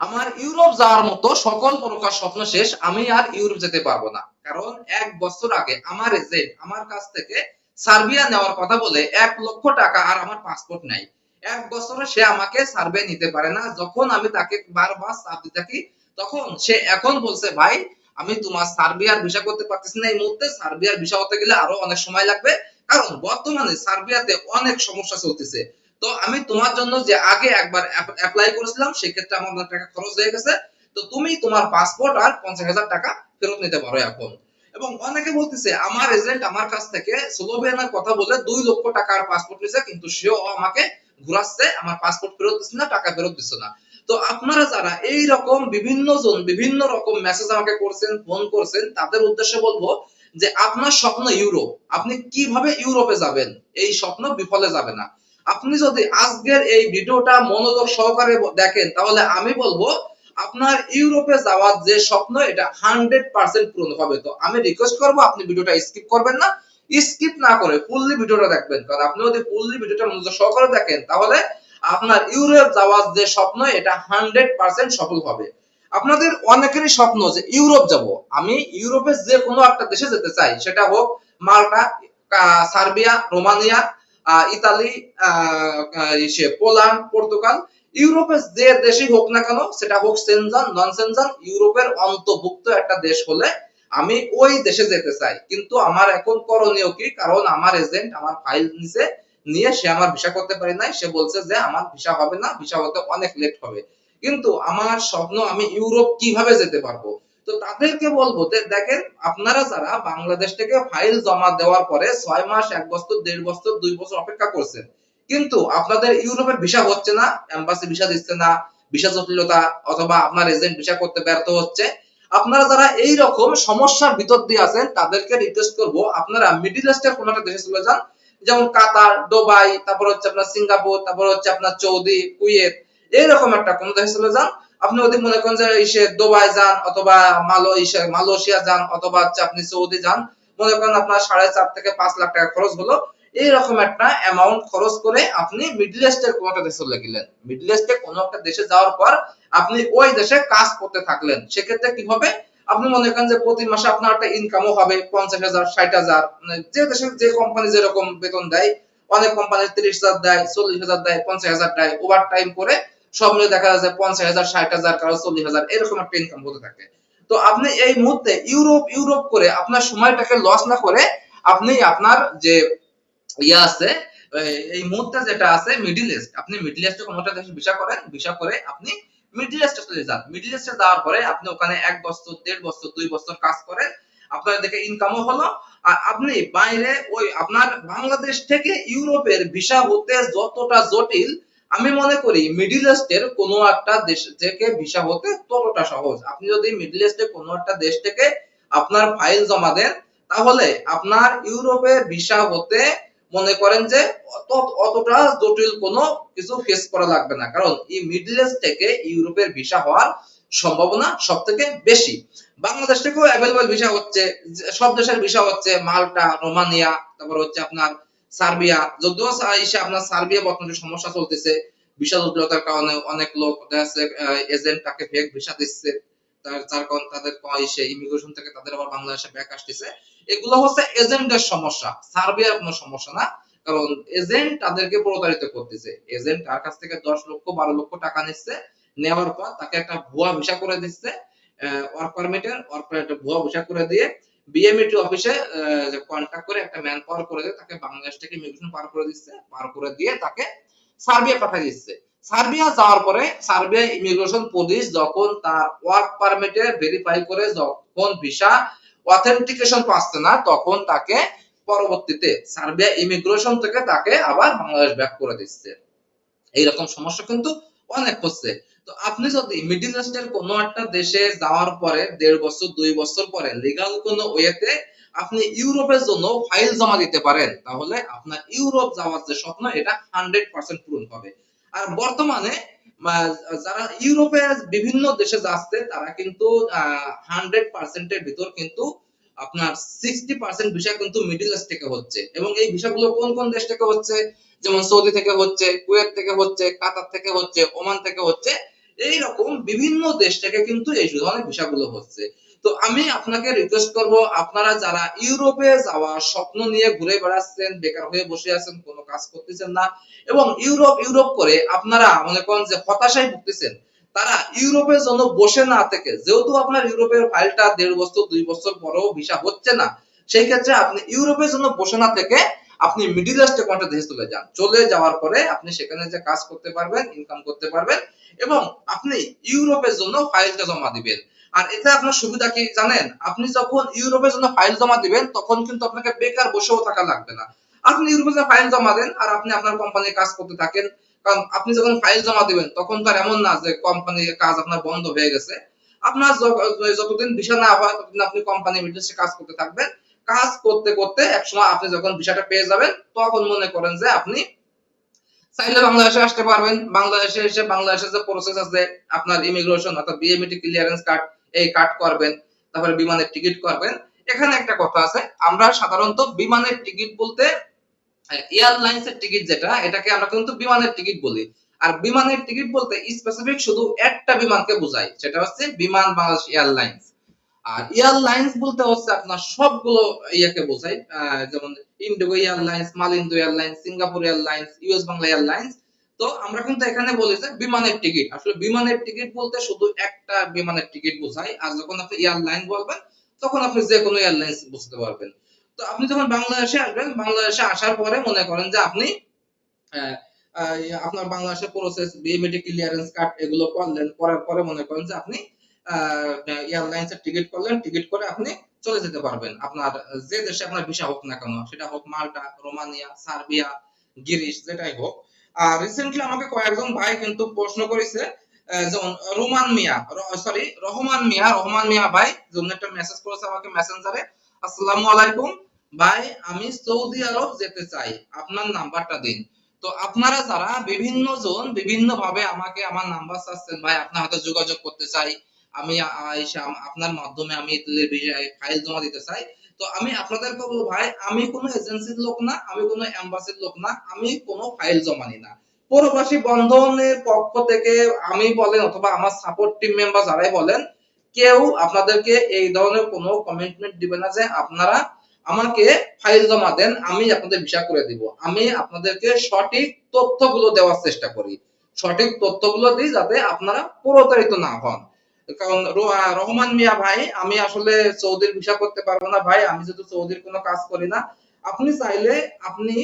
আমার ইউরোপ যাওয়ার মতো সকল প্রকার স্বপ্ন শেষ, আমি আর ইউরোপ যেতে পারব না। কারণ এক বছর আগে আমার এজেন্ট আমার কাছ থেকে সার্বিয়া নেওয়ার কথা বলে এক লক্ষ টাকা আর আমার পাসপোর্ট নাই। এক বছরে সে আমাকে সার্বিয়া নিতে পারে না। যখন আমি তাকে বারবার চাপ দিতে থাকি, তখন সে এখন বলছে, ভাই, আমি তোমার সার্বিয়ার ভিসা করতে পারতেছি না। এই মুহূর্তে সার্বিয়ার ভিসা হতে গেলে আরও অনেক সময় লাগবে। কারণ বর্তমানে সার্বিয়াতে অনেক সমস্যা চলতেছে। তো আমি তোমার জন্য যে আগে একবার অ্যাপ্লাই করেছিলাম, সেক্ষেত্রে আমার অনেক টাকা খরচ হয়ে গেছে। তো তুমি তোমার পাসপোর্ট আর পঞ্চাশ হাজার টাকা ফেরত নিতে পারো এখন। এবং অনেকে বলতেছে, আমার এজেন্ট আমার কাছ থেকে স্লোভেনিয়ার কথা বলে দুই লক্ষ টাকার পাসপোর্ট নিয়েছে কিন্তু সেও আমাকে ঘুরাচ্ছে, আমার পাসপোর্ট ফেরত দিচ্ছে না, টাকা ফেরত দিচ্ছে না। তো আপনারা যারা এই রকম বিভিন্ন জন, বিভিন্ন রকম মেসেজ আমাকে করছেন ফোন করছেন, তাদের উদ্দেশ্যে বলব যে আপনার স্বপ্ন ইউরোপ। আপনি কীভাবে ইউরোপে যাবেন? এই স্বপ্ন বিফলে যাবে না। আপনি যদি আজকের এই ভিডিওটা মনোযোগ সহকারে দেখেন, তাহলে আমি বলব আপনার ইউরোপে যাওয়ার যে স্বপ্ন, এটা হান্ড্রেড পার্সেন্ট পূরণ হবে। তো আমি রিকোয়েস্ট করব আপনি ভিডিওটা স্কিপ করবেন না। স্কিপ না করে ফুললি ভিডিওটা দেখবেন। কারণ আপনি যদি ফুললি ভিডিওটা মনোযোগ সহকারে দেখেন, তাহলে আপনার ইউরোপ যাওয়ার যে স্বপ্ন, এটা হান্ড্রেড পার্সেন্ট সফল হবে। আপনাদের অনেকেরই স্বপ্ন যে ইউরোপ যাব। আমি ইউরোপের যে কোনো একটা দেশে যেতে চাই। সেটা হোক Malta Serbia, Romania Italy Poland, Portugal, ইউরোপের যে দেশই হোক না কেন, সেটা হোক সেনজান নন সেনজান ইউরোপের অন্তর্ভুক্ত একটা দেশ হলে আমি ওই দেশে যেতে চাই। কিন্তু আমার এখন করণীয় কি? কারণ আমার এজেন্ট আমার ফাইল নিছে, নিয়ে সে আমার ভিসা করতে পারি নাই। সে বলছে যে আমার ভিসা হবে না ভিসা হতে অনেক লেট হবে। কিন্তু আমার স্বপ্ন আমি ইউরোপ কীভাবে যেতে পারব? তো তাদেরকে বলব যে দেখেন, আপনারা যারা বাংলাদেশ থেকে ফাইল জমা দেওয়ার পরে ছয় মাস, এক বছর, দেড় বছর, দুই বছর অপেক্ষা করছেন, কিন্তু আপনাদের ইউরোপের ভিসা হচ্ছে না, এম্বাসি ভিসা দিচ্ছে না, ভিসা জটিলতা, অথবা আপনার এজেন্ট ভিসা করতে ব্যর্থ হচ্ছে, আপনারা যারা এই রকম সমস্যার ভিতর দিয়ে আছেন, তাদেরকে রিকোয়েস্ট করব, আপনারা মিডিল ইস্টের কোনো একটা দেশে চলে যান, যেমন কাতার, দুবাই, তারপর হচ্ছে আপনার সিঙ্গাপুর, তারপর হচ্ছে আপনার সৌদি, কুয়েত, এইরকম একটা কোন দেশে চলে যান আপনি যদি মনে করেন যে ইসে দুবাই যান অথবা মালো ইসে মালয়েশিয়া যান অথবা হচ্ছে আপনি সৌদি যান, মনে করেন আপনার সাড়ে চার থেকে পাঁচ লাখ টাকা খরচ হলো, এইরকম একটা অ্যামাউন্ট খরচ করে আপনি মিডল ইস্টের কোনো একটা দেশে চলে গেলেন। মিডল ইস্টে কোনো একটা দেশে যাওয়ার পর আপনি ওই দেশে কাজ করতে থাকলেন। সেক্ষেত্রে কি হবে? আপনি মনে করেন যে প্রতি মাসে আপনার একটা ইনকামও হবে পঞ্চাশ হাজার, ষাট হাজার। মানে যে দেশের যে কোম্পানি যেরকম বেতন দেয়, অনেক কোম্পানি তিরিশ হাজার দেয়, চল্লিশ হাজার দেয়, পঞ্চাশ হাজার দেয় ওভার টাইম করে সব মিলে দেখা যাচ্ছে পঞ্চাশ হাজার, ষাট হাজার, কারও চল্লিশ হাজার, এরকম একটা ইনকাম হতে থাকে। তো আপনি এই মুহূর্তে ইউরোপ ইউরোপ করে আপনার সময়টাকে লস না করে আপনি আপনার যে ইয়ে আছে এই- মুহূর্তে যেটা আছে মিডিল ইস্ট আপনি মিডিল ইস্টে কোনো একটা দেশে ভিসা করেন ভিসা করে আপনি মিডিল ইস্টে চলে যান। মিডিল ইস্টে যাওয়ার পরে আপনি ওখানে এক বছর, দেড় বছর, দুই বছর কাজ করেন, আপনার দেখে ইনকামও হলো। আর আপনি বাইরে ওই আপনার বাংলাদেশ থেকে ইউরোপের ভিসা হতে যতটা জটিল আমি মনে করি মিডিল ইস্টের কোনো একটা দেশ থেকে ভিসা হতে ততটা সহজ। আপনি যদি মিডিল ইস্টে কোনো একটা দেশ থেকে আপনার ফাইল জমা দেন, তাহলে আপনার ইউরোপে ভিসা হতে মনে করেন যে অতটা জটিল কোনো কিছু ফেস করা লাগবে না। কারণ এই মিডল ইস্ট থেকে ইউরোপের ভিসা হওয়ার সম্ভাবনা সব থেকে বেশি। বাংলাদেশ থেকেও অ্যাভেলেবল ভিসা হচ্ছে, সব দেশের ভিসা হচ্ছে মাল্টা, রোমানিয়া, তারপর হচ্ছে আপনার সার্বিয়া। যদিও এসে আপনার সার্বিয়া বর্তমানে সমস্যা চলতেছে ভিসা জটিলতার কারণে অনেক লোক এজেন্ট তাকে ফেক ভিসা দিচ্ছে। তার কারণে তাদের ইমিগ্রেশন থেকে তাদের আবার বাংলাদেশে ব্যাক আসতেছে। এগুলো হচ্ছে এজেন্টের সমস্যা। সার্বিয়ার কোনো সমস্যা না, কারণ এজেন্ট তাদেরকে প্রতারিত করতেছে। এজেন্ট তার কাছ থেকে দশ লক্ষ, বারো লক্ষ টাকা নিচ্ছে। নেওয়ার পর তাকে একটা ভুয়া ভিসা করে দিচ্ছে ওয়ার্ক পারমিটের ওয়ার্ক পারমিট ভুয়া ভিসা করে দিয়ে বিএমইটি অফিসে কন্ট্যাক্ট করে একটা ম্যান পাওয়ার করে তাকে বাংলাদেশ থেকে ইমিগ্রেশন পার করে দিচ্ছে, পার করে দিয়ে তাকে সার্বিয়া পাঠিয়ে দিচ্ছে। সার্বিয়া যাওয়ার পরে সার্বিয়া ইমিগ্রেশন পুলিশ যখন তার ওয়ার্ক পারমিটে ভেরিফাই করে যখন ভিসা অথেন্টিকেশন পাচ্ছে না, তখন তাকে পরবর্তীতে সার্বিয়া ইমিগ্রেশন থেকে তাকে আবার বাংলাদেশ ব্যাক করে দিচ্ছে। এইরকম সমস্যা কিন্তু অনেক হচ্ছে। আপনি যদি মিডিল ইস্টের কোনো একটা দেশে যাওয়ার পরে, দেড় বছর, দুই বছর পরে লিগাল কোনো ওয়েতে আপনি ইউরোপের জন্য ফাইল জমা দিতে পারেন, তাহলে আপনার ইউরোপ যাওয়ার যে স্বপ্ন, এটা হান্ড্রেড পার্সেন্ট পূরণ হবে। আর বর্তমানে যারা ইউরোপের বিভিন্ন দেশে যাচ্ছে, তারা কিন্তু হান্ড্রেড পার্সেন্টের ভিতর কিন্তু আপনার সিক্সটি পার্সেন্ট ভিসা কিন্তু মিডিল ইস্ট থেকে হচ্ছে। এবং এই ভিসাগুলো কোন কোন দেশ থেকে হচ্ছে? যেমন সৌদি থেকে হচ্ছে, কুয়েত থেকে হচ্ছে, কাতার থেকে হচ্ছে, ওমান থেকে হচ্ছে। এইরকম বিভিন্ন দেশ থেকে কিন্তু এই ধরনের ভিসাগুলো হচ্ছে। তো আমি আপনাকে রিকোয়েস্ট করব, আপনারা যারা ইউরোপে যাওয়ার স্বপ্ন নিয়ে ঘুরে বেড়াচ্ছেন, বেকার হয়ে বসে আছেন, কোনো কাজ করতেছেন না, এবং ইউরোপ ইউরোপ করে আপনারা মনে করেন যে হতাশায় ভুগতেছেন, তারা ইউরোপের জন্য বসে না থেকে, যেহেতু আপনার ইউরোপের ফাইলটা দেড় বছর, দুই বছর পরেও ভিসা হচ্ছে না, সেই ক্ষেত্রে আপনি ইউরোপের জন্য বসে না থেকে আপনি মিডিল ইস্টে কোনটা দেশে চলে যান? চলে যাওয়ার পরে আপনি সেখানে যে কাজ করতে পারবেন ইনকাম করতে পারবেন এবং আপনি ইউরোপের জন্য ফাইলটা জমা দিবেন। আর এতে আপনার সুবিধা কি জানেন? আপনি যখন ইউরোপের জন্য ফাইল জমা দিবেন, তখন কিন্তু আপনাকে বেকার বসেও থাকা লাগবে না। আপনি ইউরোপের জন্য ফাইল জমা দেন আর আপনি আপনার কোম্পানির কাজ করতে থাকেন। কারণ আপনি যখন ফাইল জমা দিবেন, তখন তো এমন না যে কোম্পানির কাজ আপনার বন্ধ হয়ে গেছে। আপনার যতদিন ভিসা না হয়, ততদিন আপনি কোম্পানির বিদেশে কাজ করতে থাকবেন। কাজ করতে করতে একসময় আপনি যখন ভিসাটা পেয়ে যাবেন, তখন মনে করেন যে আপনি চাইলে বাংলাদেশে আসতে পারবেন। বাংলাদেশে এসে বাংলাদেশের যে প্রসেস আছে, আপনার ইমিগ্রেশন অর্থাৎ বিএমইটি ক্লিয়ারেন্স কার্ড এই কার্ড করবেন, তারপরে বিমানের টিকিট করবেন। এখানে একটা কথা আছে, আমরা সাধারণত বিমানের টিকিট বলতে এয়ারলাইন্স এর টিকিট যেটা, এটাকে আমরা কিন্তু বিমানের টিকিট বলি। আর বিমানের টিকিট বলতে স্পেসিফিক শুধু একটা বিমানকে বোঝায়, সেটা হচ্ছে বিমান বাংলাদেশ এয়ারলাইন্স আর এয়ারলাইন্স বলতে হচ্ছে আপনার সবগুলো ইয়াকে বোঝায়। যেমন IndiGo airlines, Malindo airlines, Singapore airlines, US Bangla airlines. তো আমরা কিন্তু এখানে বলি যে বিমানের টিকিট। আসলে বিমানের টিকিট বলতে শুধু একটা বিমানের টিকিট বোঝায়, আর যখন আপনি এয়ারলাইন বলবেন, তখন আপনি যে কোনো এয়ারলাইন্স বুঝতে পারবেন। তো আপনি যখন বাংলাদেশে আসবেন, বাংলাদেশে আসার পরে মনে করেন যে আপনি আপনার বাংলাদেশের প্রসেস বিএমএটি ক্লিয়ারেন্স কার্ড এগুলো করলেন, করার পরে মনে করেন যে আপনি এয়ারলাইন্স এর টিকিট করলেন টিকিট করে আপনি চলে যেতে পারবেন। আপনার যে দেশে আপনার ভিসা হোক না কেন, সেটা হোক মাল্টা, রোমানিয়া, সার্বিয়া, গিরিশ, যেটাই হোক। আর রিসেন্টলি আমাকে কয়েকজন ভাই কিন্তু প্রশ্ন করেছে রোমান মিয়া সরি রহমান মিয়া রহমান মিয়া ভাই যেমন একটা মেসেজ করেছে আমাকে মেসেঞ্জারে আসসালামু আলাইকুম, ভাই, আমি সৌদি আরব যেতে চাই, আপনার নাম্বারটা দিন। তো আপনারা যারা বিভিন্ন জন বিভিন্ন ভাবে আমাকে আমার নাম্বার চাচ্ছেন ভাই আপনার হাতে যোগাযোগ করতে চাই আমি আপনার মাধ্যমে আমি ফাইল জমা দিতে চাই। তো আমি আপনাদেরকে বলব, ভাই, আমি কোনো এজেন্সির লোক না, আমি কোনো এম্বাসির লোক না, আমি কোনো ফাইল জমা না। প্রবাসী বন্ধনের পক্ষ থেকে আমি বলেন অথবা আমার সাপোর্ট টিম মেম্বার যারাই বলেন, কেউ আপনাদেরকে এই ধরনের কোনো কমিটমেন্ট দিবে না যে আপনারা আমাকে ফাইল জমা দেন, আমি আপনাদের ভিসা করে দিব। আমি আপনাদেরকে সঠিক তথ্যগুলো দেওয়ার চেষ্টা করি। সঠিক তথ্যগুলো দিই যাতে আপনারা প্রতারিত না হন। কারণ রহমান মিয়া ভাই, আমি আসলে সৌদির ভিসা করতে পারব না ভাই, আমি যেহেতু সৌদির কোনো কাজ করি না। আপনি চাইলে আপনি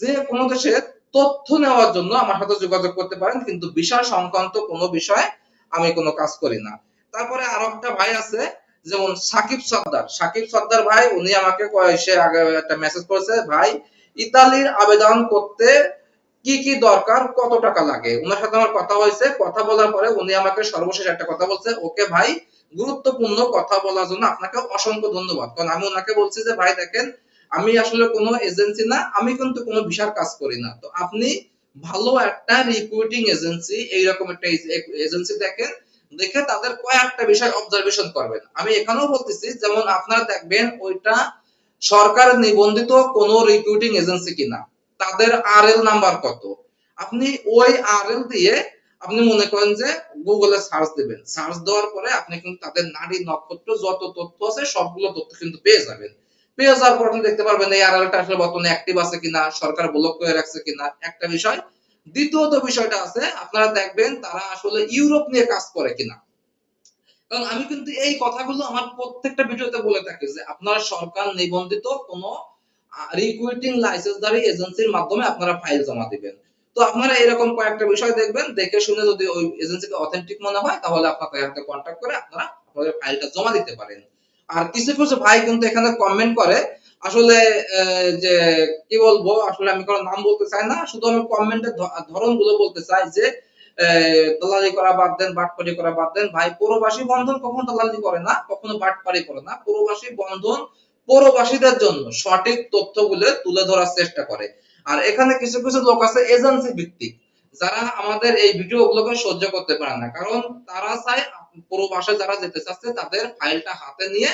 যে কোনো দেশের তথ্য নেওয়ার জন্য আমার সাথে যোগাযোগ করতে পারেন, কিন্তু ভিসা সংক্রান্ত কোনো বিষয়ে আমি কোনো কাজ করি না। তারপরে আরও একটা ভাই আছে, যেমন সাকিব সর্দার। সাকিব সর্দার ভাই, উনি আমাকে সে আগে একটা মেসেজ করেছে, ভাই, ইতালির আবেদন করতে কি কি দরকার, কত টাকা লাগে? ওনার সাথে আমার কথা হয়েছে, কথা বলার পরে উনি আমাকে সর্বশেষ একটা কথা বলছে, ওকে ভাই, গুরুত্বপূর্ণ কথা বলার জন্য আপনাকে অসংখ্য ধন্যবাদ। কারণ আমি ওনাকে বলছি যে, ভাই দেখেন, আমি আসলে কোনো এজেন্সি না, আমি কিন্তু কোনো ভিসার কাজ করি না। তো আপনি ভালো একটা রিক্রুটিং এজেন্সি, এইরকম একটা এজেন্সি দেখেন, দেখে তাদের কয়েকটা বিষয় অবজারভেশন করবেন। আমি এখানেও বলতেছি, যেমন আপনারা দেখবেন ওইটা সরকার নিবন্ধিত কোন রিক্রুটিং এজেন্সি কিনা। তাদের আরএল নাম্বার কত? আপনি ওই আরএল দিয়ে আপনি মনে করেন যে গুগলে সার্চ দিবেন। সার্চ দেওয়ার পরে আপনি কিন্তু তাদের নারী নক্ষত্র যত তথ্য আছে সবগুলো তথ্য কিন্তু পেয়ে যাবেন। পেয়ে যাওয়ার পর আপনি দেখতে পারবেন এই আরএলটা আসলে বর্তমানে অ্যাক্টিভ আছে কিনা, সরকার ব্লক করে রাখছে কিনা, একটা বিষয়। দ্বিতীয়ত বিষয়টা আছে, আপনারা দেখবেন তারা আসলে ইউরোপ নিয়ে কাজ করে কিনা। কারণ আমি কিন্তু এই কথাগুলো আমার প্রত্যেকটা ভিডিওতে বলে থাকি যে আপনার সরকার নিবন্ধিত কোনো রিক্রুটিং লাইসেন্সধারী এজেন্সির মাধ্যমে আপনারা ফাইল জমা দিবেন। তো আপনারা এরকম কয়েকটা বিষয় দেখবেন, দেখে শুনে যদি ওই এজেন্সিকে অথেন্টিক মনে হয়, তাহলে আপনার তাদের সাথে কন্ট্যাক্ট করে আপনারা আপনাদের ফাইলটা জমা দিতে পারেন। আর কিছু কিছু ভাই কিন্তু এখানে কমেন্ট করে, আসলে যে, কি বলব, আসলে আমি কোনো নাম বলতে চাই না, শুধু আমি কমেন্টের ধরনগুলো বলতে চাই যে দালালি করা বাদ দেন, বাটপারি করা বাদ দেন। ভাই, প্রবাসী বন্ধন কখনো দালালি করে না, কখনো বাটপারি করে না। প্রবাসী বন্ধন প্রবাসীদের জন্য সঠিক তথ্যগুলো তুলে ধরার চেষ্টা করে। আর এখানে কিছু কিছু লোক আছে এজেন্সি ভিত্তিক, যারা আমাদের এই ভিডিও গুলোকে সহ্য করতে পারে না। কারণ তারা চায় প্রবাসে যারা যেতে চাচ্ছে তাদের ফাইলটা হাতে নিয়ে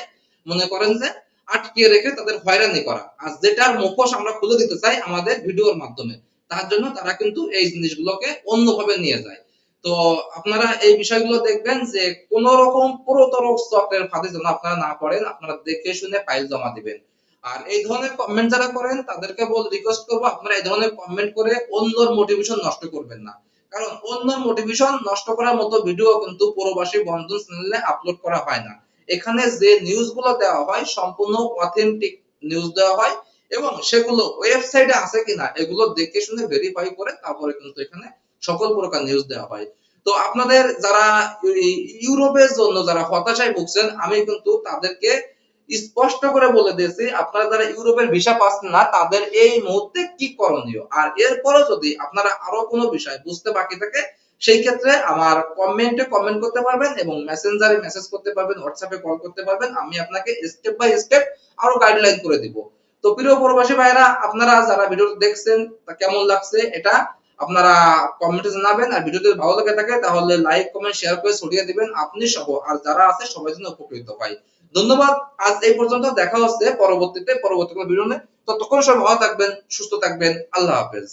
মনে করেন যে আটকে রেখে তাদের হয়রানি করা। আর যেটার মুখোশ আমরা খুলে দিতে চাই আমাদের ভিডিওর মাধ্যমে, তার জন্য তারা কিন্তু এই জিনিসগুলোকে অন্যভাবে নিয়ে যায়। তো আপনারা এই বিষয়গুলো দেখবেন যে কোন রকম পুরোতর চক্রের ফাঁদে যেন আপনারা না পড়েন, আপনারা দেখে শুনে ফাইল জমা দিবেন। আর এই ধরনের কমেন্ট যারা করেন, তাদেরকে বল রিকোয়েস্ট করব, আপনারা এই ধরনের কমেন্ট করে অন্যর মোটিভেশন নষ্ট করবেন না। কারণ অন্য মোটিভেশন নষ্ট করার মতো ভিডিও কিন্তু প্রবাসী বন্ধন চ্যানেলে আপলোড করা হয় না। এখানে যে নিউজগুলো দেওয়া হয়, সম্পূর্ণ অথেন্টিক নিউজ দেওয়া হয় এবং সেগুলো ওয়েবসাইটে আছে কিনা, এগুলো দেখে শুনে ভেরিফাই করে তারপরে কিন্তু এখানে সকল প্রকার নিউজ দেওয়া হয়। তো আপনাদের যারা ইউরোপের জন্য যারা হতাশায় ভুগছেন, আমি কিন্তু তাদেরকে স্পষ্ট করে বলে দিয়েছি, আপনারা যারা ইউরোপের ভিসা পাচ্ছেন না, তাদের এই মুহূর্তে কি করণীয়? আর এরপরে যদি আপনারা আরও কোনো বিষয় বুঝতে বাকি থাকে, সেই ক্ষেত্রে আমার কমেন্টে কমেন্ট করতে পারবেন এবং মেসেঞ্জারে মেসেজ করতে পারবেন হোয়াটসঅ্যাপে কল করতে পারবেন, আমি আপনাকে স্টেপ বাই স্টেপ আরও গাইডলাইন করে দিব। তো প্রিয় প্রবাসী ভাইরা আপনারা যারা ভিডিও দেখছেন কেমন লাগছে? এটা আপনারা কমেন্টে জানাবেন আর ভিডিওটি ভালো লেগে থাকে তাহলে লাইক কমেন্ট শেয়ার করে ছড়িয়ে দিবেন। আপনি সহ আর যারা আছে সবাই জন্য উপকৃত হয়। ধন্যবাদ। আজ এই পর্যন্ত দেখা হচ্ছে। পরবর্তীতে, পরবর্তী কোনো ভিডিও ততক্ষণ সবাই ভালো থাকবেন, সুস্থ থাকবেন। আল্লাহ হাফেজ।